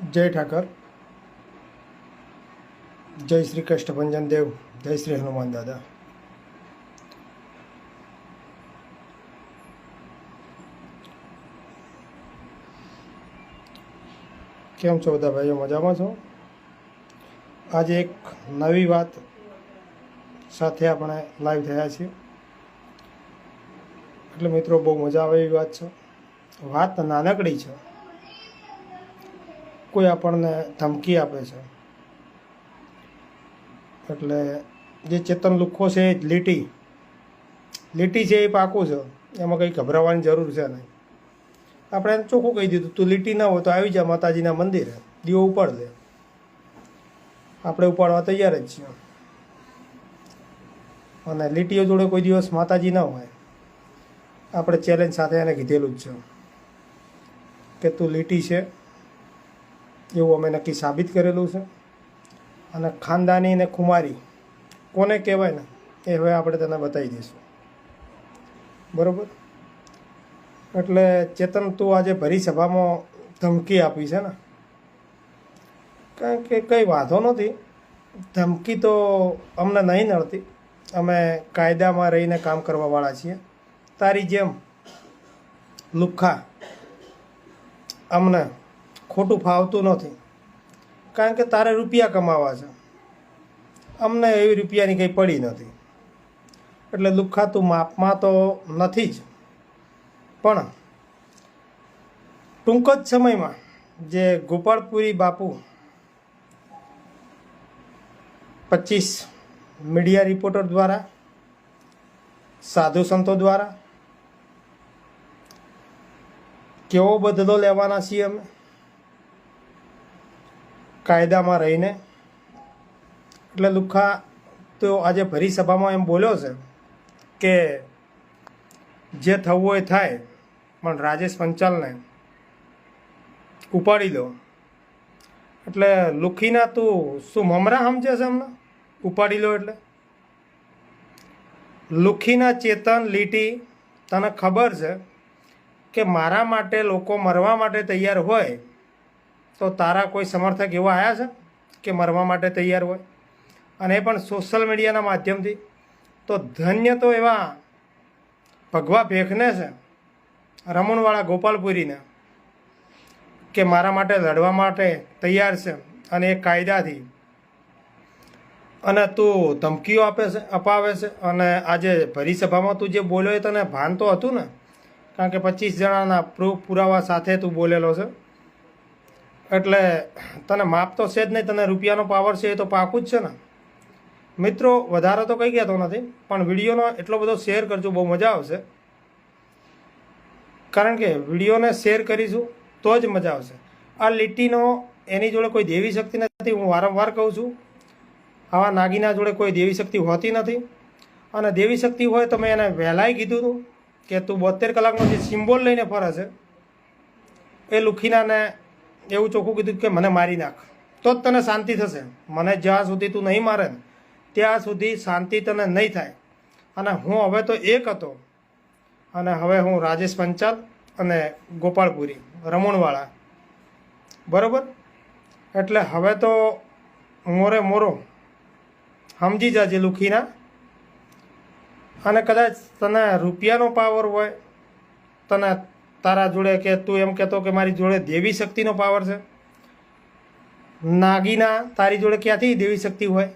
જય ઠાકર. જય શ્રી કષ્ટભંજન દેવ. જય શ્રી હનુમાન દાદા. કેમ છો બધા ભાઈઓ? મજામાં છો? આજે એક નવી વાત સાથે આપણે લાઈવ થયા છીએ. એટલે મિત્રો, બહુ મજા આવે એવી વાત છે. વાત નાનકડી છે. કોઈ આપણને ધમકી આપે છે. એટલે જે ચેતન લુખ્ખો છે એ લીટી. લીટી છે એ પાકું છે. એમાં કંઈ ગભરાવાની જરૂર છે નહીં. આપણે એને ચોખ્ખું કહી દીધું, તું લીટી ના હોય તો આવી જા માતાજીના મંદિરે. દીવો ઉપાડ દે આપણે ઉપાડવા તૈયાર જ છીએ. અને લીટીઓ જોડે કોઈ દિવસ માતાજી ના હોય. આપણે ચેલેન્જ સાથે એને કીધેલું જ છે કે તું લીટી છે એવું અમે નક્કી સાબિત કરેલું છે. અને ખાનદાની ને ખુમારી કોને કહેવાય ને, એ હવે આપણે તને બતાવી દઈશું. બરાબર? એટલે ચેતન તું આજે ભરી સભામાં ધમકી આપી છે ને? કારણ કે કંઈ વાંધો નથી. ધમકી તો અમને નહીં નડતી. અમે કાયદામાં રહીને કામ કરવાવાળા છીએ. તારી જેમ લુખ્ખા અમને ખોટું ફાવતું નથી. કારણ કે તારે રૂપિયા કમાવા છે. અમને એવી રૂપિયાની કંઈ પડી નથી. એટલે દુઃખાતું માપમાં તો નથી જ. પણ ટૂંક જ સમયમાં જે ગોપાળપુરી બાપુ પચીસ મીડિયા રિપોર્ટર દ્વારા, સાધુ સંતો દ્વારા, કેવો બદલો લેવાના છીએ અમે? કાયદામાં રહીને. એટલે લુખ્ખા તો આજે ભરી સભામાં એમ બોલ્યો છે કે જે થવું હોય થાય, પણ રાજેશ પંચાલને ઉપાડી દો. એટલે લુખીના તું શું મમરા સમજે છે એમને? ઉપાડી લો એટલે. લુખીના ચેતન લીટી, તને ખબર છે કે મારા માટે લોકો મરવા માટે તૈયાર હોય તો તારા કોઈ સમર્થક એવા આવ્યા છે કે મરવા માટે તૈયાર હોય? અને એ પણ સોશિયલ મીડિયાના માધ્યમથી. તો ધન્ય તો એવા ભગવા ભેખને છે, રમણવાળા ગોપાલપુરીને, કે મારા માટે લડવા માટે તૈયાર છે અને એ કાયદાથી. અને તું ધમકીઓ આપે છે, અપાવે છે અને આજે ભરી સભામાં તું જે બોલ્યો એ તને ભાન તો હતું ને? કારણ કે પચીસ જણાના પ્રૂફ પુરાવા સાથે તું બોલેલો છે. એટલે તને માપ તો છે જ નહીં, તને રૂપિયાનો પાવર છે એ તો પાકું જ છે ને. મિત્રો, વધારે તો કંઈ કહેતો નથી, પણ વિડીયોનો એટલો બધો શેર કરજો, બહુ મજા આવશે. કારણ કે વિડીયોને શેર કરીશું, તો જ મજા આવશે. આ લીટીનો એની જોડે કોઈ દેવી શક્તિ નથી, હું વારંવાર કહું છું. આવા નાગીના જોડે કોઈ દેવી શક્તિ હોતી નથી. અને દેવી શક્તિ હોય તો મેં એને વહેલાય કીધું હતું કે તું બોતેર કલાકનો જે સિમ્બોલ લઈને ફરે છે, એ લુખીનાને એવું ચોખ્ખું કીધું કે મને મારી નાખ. તો જ તને શાંતિ થશે. મને જ્યાં સુધી તું નહીં મારે ત્યાં સુધી શાંતિ તને નહીં થાય. અને હું હવે તો એક હતો. અને હવે હું રાજેશ પંચાલ અને ગોપાળપુરી, રમણવાળા. બરાબર? એટલે હવે તો મોરે મોરો. સમજી જાજે લુખીના. અને કદાચ તને રૂપિયાનો પાવર હોય, તને તારા જોડે કે તું એમ કહેતો કે મારી જોડે દેવી શક્તિનો પાવર છે? નાગીના તારી જોડે ક્યાંથી દેવી શક્તિ હોય?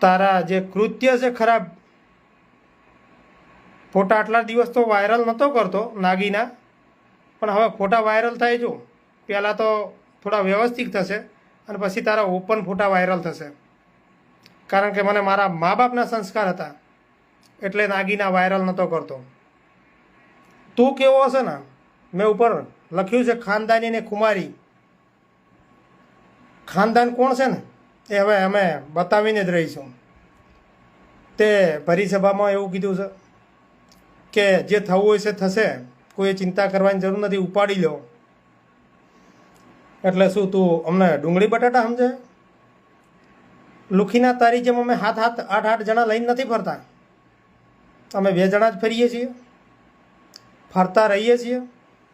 તારા જે કૃત્ય છે ખરાબ, ફોટા આટલા દિવસ તો વાયરલ નહોતો કરતો નાગીના. પણ હવે ફોટા વાયરલ થાય જો, પહેલાં તો થોડા વ્યવસ્થિત થશે અને પછી તારા ઓપન ફોટા વાયરલ થશે. કારણ કે મને મારા મા બાપના સંસ્કાર હતા, એટલે નાગીના વાયરલ નહોતો કરતો. તું કેવો હશે ને? મેં ઉપર લખ્યું છે, ખાનદાની ને કુમારી ખાનદાન કોણ છે ને? એ હવે અમે બતાવીને જ રહીશું. તે ભરી સભામાં એવું કીધું છે કે જે થવું હોય છે થશે, કોઈ ચિંતા કરવાની જરૂર નથી, ઉપાડી લો. એટલે શું તું અમને ડુંગળી બટાટા સમજે? લુખીના તારી જેમ અમે હાથ હાથ આઠ આઠ જણા લઈને નથી ફરતા. અમે બે જણા જ ફરીએ છીએ. ફરતા રહીએ છીએ,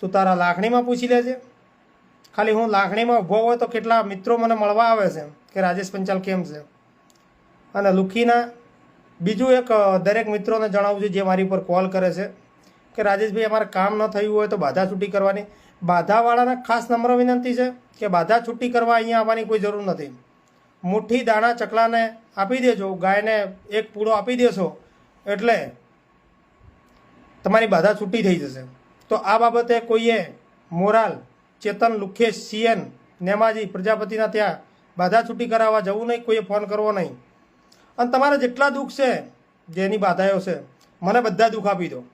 તું તારા લાખણીમાં પૂછી લેજે. ખાલી હું લાખણીમાં ઊભો હોય તો કેટલા મિત્રો મને મળવા આવે છે, કે રાજેશ પંચાલ કેમ છે? અને લુખીના બીજું એક દરેક મિત્રોને જણાવું છું જે મારી ઉપર કોલ કરે છે, કે રાજેશભાઈ, અમારે કામ ન થયું હોય તો બાધા છૂટી કરવાની. બાધાવાળાને ખાસ નમ્ર વિનંતી છે કે બાધા છૂટી કરવા અહીંયા આવવાની કોઈ જરૂર નથી. મુઠ્ઠી દાણા ચકલાને આપી દેજો, ગાયને એક પૂળો આપી દેશો, એટલે તમારી બાધા છૂટી થઈ જશે. તો આ બાબતે કોઈએ મોરાલ, ચેતન, લુખેશ, સીએન, નેમાજી, પ્રજાપતિના ત્યાં બાધા છૂટી કરાવવા જવું નહીં, કોઈએ ફોન કરવો નહીં. અને તમારા જેટલા દુઃખ છે જેની બાધાઓ છે, મને બધા દુઃખ આપી દો.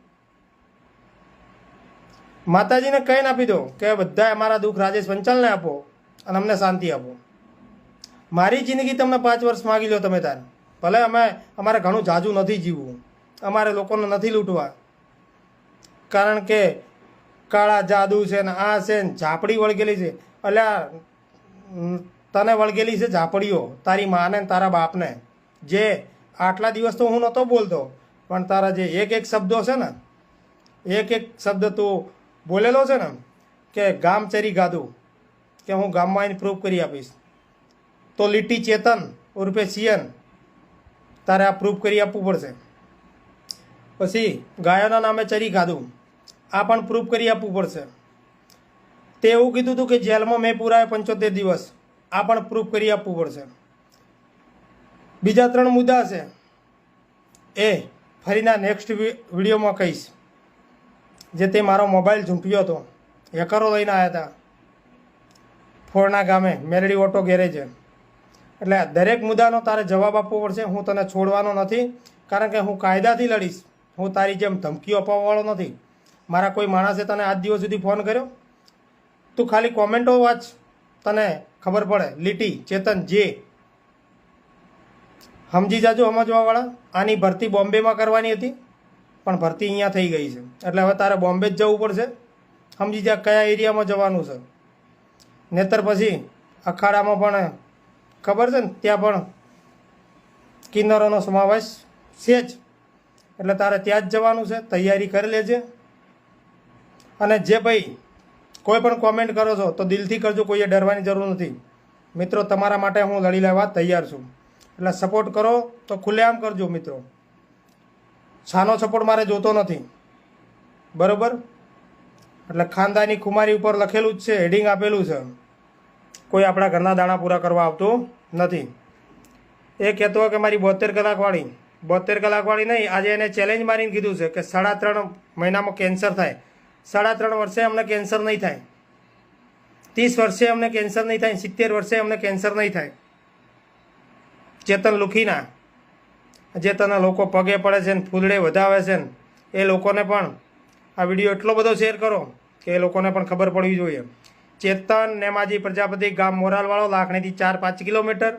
માતાજીને કહીને આપી દો કે બધા અમારા દુઃખ રાજેશ પંચાલને આપો અને અમને શાંતિ આપો. મારી જિંદગી તમને પાંચ વર્ષ માગી લો તમે તાર. ભલે અમે અમારે ઘણું જાજુ નથી જીવવું. અમારે લોકોને નથી લૂંટવા. કારણ કે કાળા જાદુ છે ને આ છે ને ઝાપડી વળગેલી છે. એટલે તને વળગેલી છે ઝાપડીઓ. તારી માને તારા બાપને. જે આટલા દિવસ તો હું નહોતો બોલતો, પણ તારા જે એક એક શબ્દો છે ને, એક એક શબ્દ તું બોલેલો છે ને, કે ગામ ચરી ગાધું કે હું ગામમાં આવીને પ્રૂફ કરી આપીશ. તો લીટી ચેતન ઉર્ફે સિયન, તારે આ પ્રૂફ કરી આપવું પડશે. પછી ગાયોના નામે ચરી ખાધું આ પણ પ્રૂફ કરી આપવું પડશે. તે એવું કીધું હતું કે જેલમાં મેં પૂરા પંચોતેર દિવસ. આ પણ પ્રૂફ કરી આપવું પડશે. બીજા ત્રણ મુદ્દા છે. એ ફરીના નેક્સ્ટ વિડીયોમાં કહીશ. જે તે મારો મોબાઈલ ઝૂંટ્યો હતો. હેકરો લઈને આવ્યા હતા ફોરના ગામે, મેરડી ઓટો ગેરેજે. એટલે દરેક મુદ્દાનો તારે જવાબ આપવો પડશે. હું તને છોડવાનો નથી. કારણ કે હું કાયદાથી લડીશ. હું તારી જેમ ધમકીઓ અપાવવાવાળો નથી. મારા કોઈ માણસે તને આજ દિવસ સુધી ફોન કર્યો? તું ખાલી કોમેન્ટો વાંચ, તને ખબર પડે. લીટી, ચેતન, જે. સમજી જાજો સમજવાવાળા. આની ભરતી બોમ્બેમાં કરવાની હતી, પણ ભરતી અહીંયા થઈ ગઈ છે. એટલે હવે તારે બોમ્બે જ જવું પડશે. સમજી જા કયા એરિયામાં જવાનું છે. નેતર પછી અખાડામાં પણ ખબર છે ને, ત્યાં પણ કિન્નરોનો સમાવેશ છે જ. એટલે તારે ત્યાં જ જવાનું છે, તૈયારી કરી લેજે. અને જે ભાઈ કોઈ પણ કોમેન્ટ કરો છો, તો દિલથી કરજો, કોઈએ ડરવાની જરૂર નથી. મિત્રો, તમારા માટે હું લડી લેવા તૈયાર છું. એટલે સપોર્ટ કરો, તો ખુલ્લેઆમ કરજો, મિત્રો. છાનો સપોર્ટ મારે જોતો નથી. બરોબર? એટલે ખાનદાની કુમારી ઉપર લખેલું જ છે હેડિંગ આપેલું છે. કોઈ આપણા ઘરના દાણા પૂરા કરવા આવતું નથી. એ કહેતો કે મારી બોતેર કલાકવાળી. બોતેર કલાકવાળી નહીં, આજે એને ચેલેન્જ મારીને કીધું છે કે સાડા ત્રણ મહિનામાં કેન્સર થાય. સાડા ત્રણ વર્ષે અમને કેન્સર નહીં થાય. ત્રીસ વર્ષે અમને કેન્સર નહીં થાય, સિત્તેર વર્ષે અમને કેન્સર નહીં થાય. ચેતન લુખીના. જે તને લોકો પગે પડે છે ને ફૂલડે વધાવે છે ને, એ લોકોને પણ આ વીડિયો એટલો બધો શેર કરો કે એ લોકોને પણ ખબર પડવી જોઈએ. ચેતન નેમાજી પ્રજાપતિ ગામ મોરાલવાળો લાખણીથી ચાર પાંચ કિલોમીટર.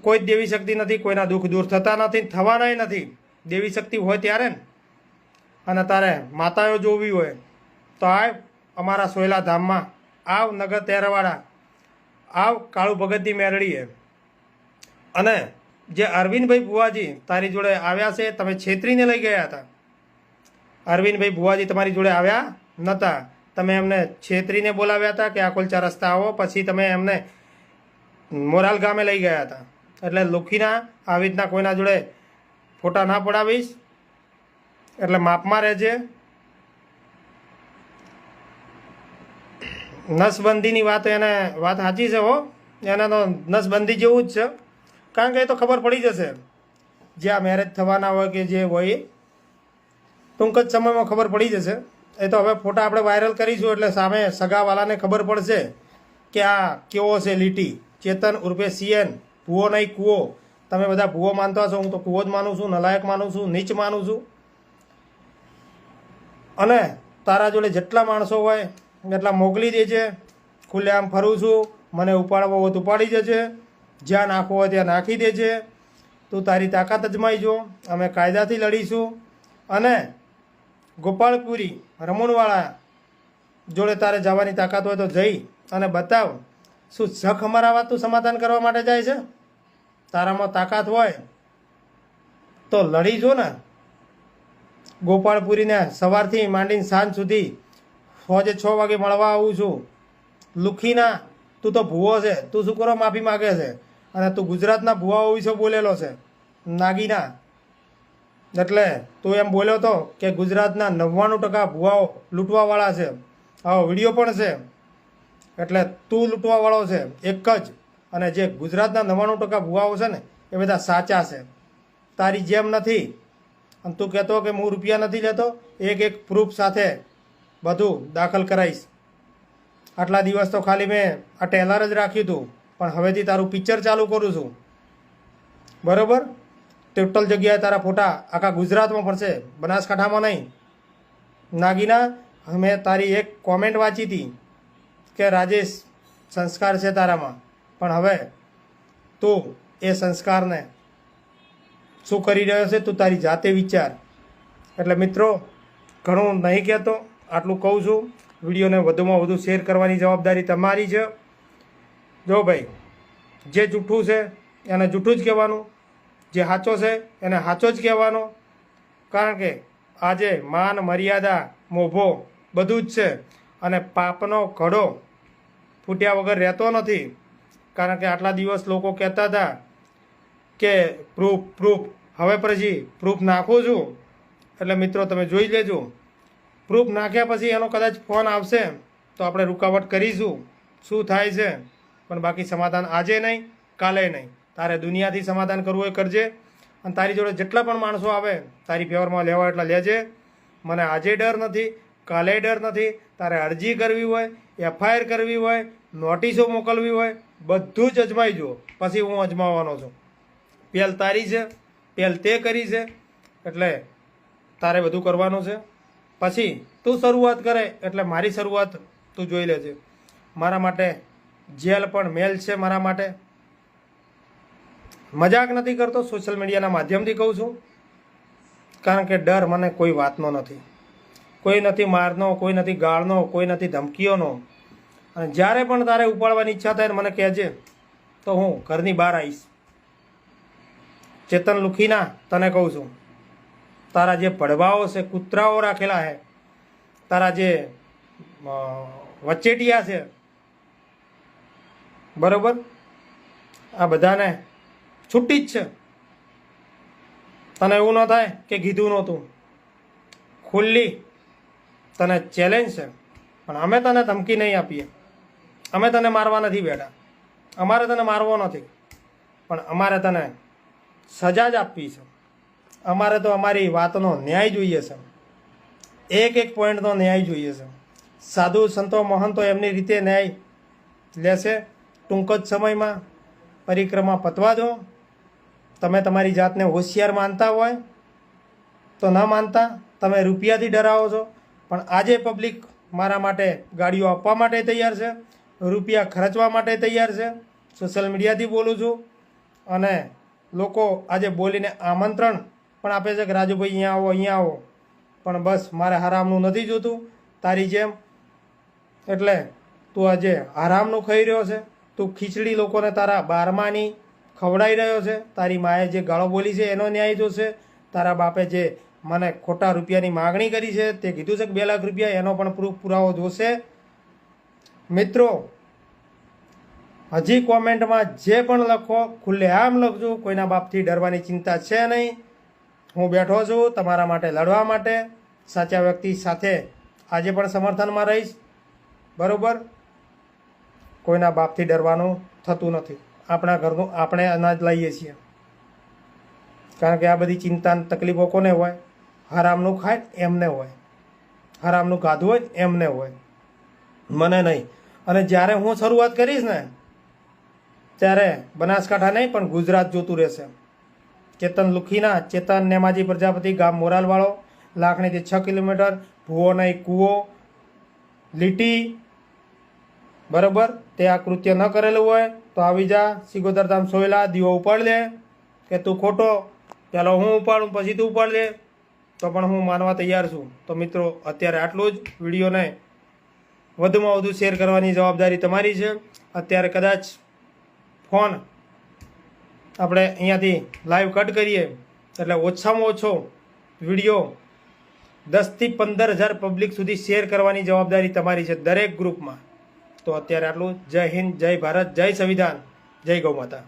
કોઈ જ દેવી શક્તિ નથી, કોઈના દુઃખ દૂર થતા નથી, થવાનાય નથી. દેવી શક્તિ હોય ત્યારે ને અને તારે માતાઓ જોવી હોય, તો આવ અમારા સોયલા ધામમાં. આવ નગર તેરવાડા. આવ કાળુ ભગતની મેરડીએ. અને જે અરવિંદભાઈ ભુવાજી તારી જોડે આવ્યા છે, તમે છેતરીને લઈ ગયા હતા. અરવિંદભાઈ ભુવાજી તમારી જોડે આવ્યા નહોતા તમે એમને છેતરીને બોલાવ્યા હતા કે આ કોલચા રસ્તા આવો, પછી તમે એમને મોરાલ ગામે લઈ ગયા હતા. એટલે લુખીના આવી રીતના કોઈના જોડે ફોટા ના પડાવીશ. એટલે માપમાં રહેજે. નસબંધીની વાત એને, વાત સાચી છે હો. એને તો નસબંધી જેવું જ છે. કારણ કે એ તો ખબર પડી જશે. જે આ મેરેજ થવાના હોય કે જે હોય, ટૂંક જ સમયમાં ખબર પડી જશે. એ તો હવે ફોટા આપણે વાયરલ કરીશું એટલે સામે સગાવાલાને ખબર પડશે કે આ કેવો છે લીટી. ચેતન ઉર્ફે સીએન, ભૂવો નહીં કૂવો. તમે બધા ભૂવો માનતા છો હું તો કૂવો જ માનું છું, નલાયક માનું છું, નીચ માનું છું. અને તારા જોડે જેટલા માણસો હોય, એટલા મોકલી દેજે. ખુલ્લેઆમ ફરું છું, મને ઉપાડવો હોય તો ઉપાડી જશે જ્યાં નાખવો હોય ત્યાં નાખી દેજે. તું તારી તાકાત અજમાઈ જો. અમે કાયદાથી લડીશું. અને ગોપાળપુરી, રમણવાળા જોડે તારે જવાની તાકાત હોય તો જઈ અને બતાવ, શું જખ અમારા વાત તું સમાધાન કરવા માટે જાય છે? તારામાં તાકાત હોય તો લડી જો ને. ગોપાળપુરીને સવારથી માંડીને સાંજ સુધી ફોજે છ વાગે મળવા આવું છું. લુખીના, તું તો ભૂવો છે. તું શું કરો? માફી માગે છે. અને તું ગુજરાતના ભૂવાઓ વિશે બોલેલો છે. નાગીના, એટલે તું એમ બોલ્યો તો કે ગુજરાતના નવ્વાણું ટકા ભૂવાઓ લૂંટવાવાળા છે. આવો વીડિયો પણ છે. એટલે તું લૂંટવાવાળો છે. એક જ. અને જે ગુજરાતના નવ્વાણું ટકા ભૂવાઓ છે ને, એ બધા સાચા છે. તારી જેમ નથી. અને તું કહેતો કે હું રૂપિયા નથી લેતો, એક એક પ્રૂફ સાથે બધું દાખલ કરાવીશ આટલા દિવસ તો ખાલી મેં આ ટેલર જ રાખ્યું હતું પણ હવેથી તારું પિક્ચર ચાલુ કરું છું. બરોબર? ટોટલ જગ્યાએ તારા ફોટા આખા ગુજરાતમાં ફરશે બનાસકાંઠામાં નહીં. નાગીના મેં તારી એક કોમેન્ટ વાંચી હતી કે રાજેશ, સંસ્કાર છે તારામાં. પણ હવે તું એ સંસ્કારને શું કરી રહ્યો છે તું તારી જાતે વિચાર. એટલે મિત્રો, ઘણું નહીં કહેતો, આટલું કહું છું. વિડીયોને વધુમાં વધુ શેર કરવાની જવાબદારી તમારી છે. જો ભાઈ, જે જૂઠું છે, એને જૂઠું જ કહેવાનું. જે સાચો છે, એને સાચો જ કહેવાનો. કારણ કે આજે માન, મર્યાદા, મોભો બધું જ છે અને પાપનો ઘડો ફૂટ્યા વગર રહેતો નથી. કારણ કે આટલા દિવસ લોકો કહેતા હતા કે પ્રૂફ પ્રૂફ હવે પછી પ્રૂફ નાખું છું. એટલે મિત્રો, તમે જોઈ લેજો. પ્રૂફ નાખ્યા પછી એનો કદાચ ફોન આવશે, તો આપણે રૂકાવટ કરીશું. શું થાય છે? પણ બાકી સમાધાન આજે નહીં, કાલે નહીં. તારે દુનિયાથી સમાધાન કરવું એ કરજે. અને તારી જોડે જેટલા પણ માણસો આવે, તારી ફેવરમાં લેવા એટલા લેજે. મને આજે ડર નથી, કાલે ડર નથી. તારે અરજી કરવી હોય, એફઆઈઆર કરવી હોય, નોટિસો મોકલવી હોય, બધું જ અજમાઈ જુઓ. પછી હું અજમાવવાનો છું. પહેલ તારી છે પહેલ તે કરી છે, એટલે તારે બધું કરવાનું છે. પછી તું શરૂઆત કરે, એટલે મારી શરૂઆત તું જોઈ લેજે. મારા માટે જેલ પણ મેલ છે મારા માટે. મજાક નથી કરતો, સોશિયલ મીડિયાના માધ્યમથી કહું છું. કારણ કે ડર મને કોઈ વાતનો નથી. કોઈ નથી મારનો, કોઈ નથી ગાળનો, કોઈ નથી ધમકીઓનો. અને જ્યારે પણ તારે ઉપાડવાની ઈચ્છા થાય મને કહેજે, તો હું ઘરની બહાર આવીશ. ચેતન લુખીના, તને કહું છું. તારા જે પડવાઓ છે, કૂતરાઓ રાખેલા છે, તારા જે વચ્ચેટિયા છે, બરોબર? આ બધાને છૂટી જ છે. તને એવું ન થાય કે કીધું નહોતું. ખુલ્લી તને ચેલેન્જ છે. પણ અમે તને ધમકી નહીં આપીએ. અમે તને મારવા નથી બેઠા. અમારે તને મારવો નથી. પણ અમારે તને સજા જ આપવી છે. અમારે તો અમારી વાતનો ન્યાય જોઈએ છે. એક એક પોઈન્ટનો ન્યાય જોઈએ છે. સાધુ સંતો મહંતો એમની રીતે ન્યાય લેશે. ટૂંક જ સમયમાં પરિક્રમા પતવા દો. તમે તમારી જાતને હોશિયાર માનતા હોય તો ન માનતા તમે રૂપિયાથી ડરાવો છો. પણ આજે પબ્લિક મારા માટે ગાડીઓ આપવા માટે તૈયાર છે. રૂપિયા ખર્ચવા માટે તૈયાર છે. સોશિયલ મીડિયાથી બોલું છું. અને લોકો આજે બોલીને આમંત્રણ પણ આપે છે કે રાજુભાઈ અહીંયા આવો અહીંયા આવો. પણ બસ, મારે હરામનું નથી જોતું. તારી જેમ. એટલે તું આજે આરામનું ખાઈ રહ્યો છે. તું ખીચડી લોકોને તારા બારમાની ખવડાવી રહ્યો છે. તારી માએ જે ગાળો બોલી છે એનો ન્યાય જોશે. તારા બાપે જે મને ખોટા રૂપિયાની માગણી કરી છે તે કીધું છે કે બે લાખ રૂપિયા એનો પણ પ્રૂફ પુરાવો જોશે. મિત્રો હજી કોમેન્ટમાં જે પણ લખો ખુલ્લેઆમ લખજો, કોઈના બાપથી ડરવાની ચિંતા છે નહીં. હું બેઠો છું તમારા માટે લડવા માટે. સાચા વ્યક્તિ સાથે આજે પણ સમર્થનમાં રહીશ. બરાબર? કોઈના બાપથી ડરવાનું થતું નથી. આપણા ઘરનું, આપણે અનાજ લઈએ છીએ. કારણ કે આ બધી ચિંતા તકલીફો કોને હોય? હરામનું ખાય એમને હોય. હરામનું ખાધું હોય એમને હોય. મને નહીં. અને જ્યારે હું શરૂઆત કરીશ ને ત્યારે બનાસકાંઠા નહીં, પણ ગુજરાત જોતું રહેશે. ચેતન લુખીના ચેતન નેમાજી પ્રજાપતિ ગામ મોરાલવાળો, લાખણીથી છ કિલોમીટર, ભૂવો નહીં, કૂવો, લીટી, બરોબર, તે આ કૃત્ય ન કરેલું હોય, તો આવી જા, સિગોદર ધામ સોયલા, દીવો ઉપાડ લે, કે તું ખોટો ચાલો હું ઉપાડું, પછી તું ઉપાડ લે, તો પણ હું માનવા તૈયાર છું. તો મિત્રો, અત્યારે આટલું જ વિડીયોને વધુમાં વધુ શેર કરવાની જવાબદારી તમારી છે. અત્યારે કદાચ ફોન. આપણે અહીંયાથી લાઈવ કટ કરીએ. એટલે ઓછામાં ઓછો વીડિયો દસથી પંદર હજાર પબ્લિક સુધી શેર કરવાની જવાબદારી તમારી છે દરેક ગ્રુપમાં તો અત્યારે આટલું. જય હિન્દ, જય ભારત, જય સંવિધાન. જય ગૌ માતા.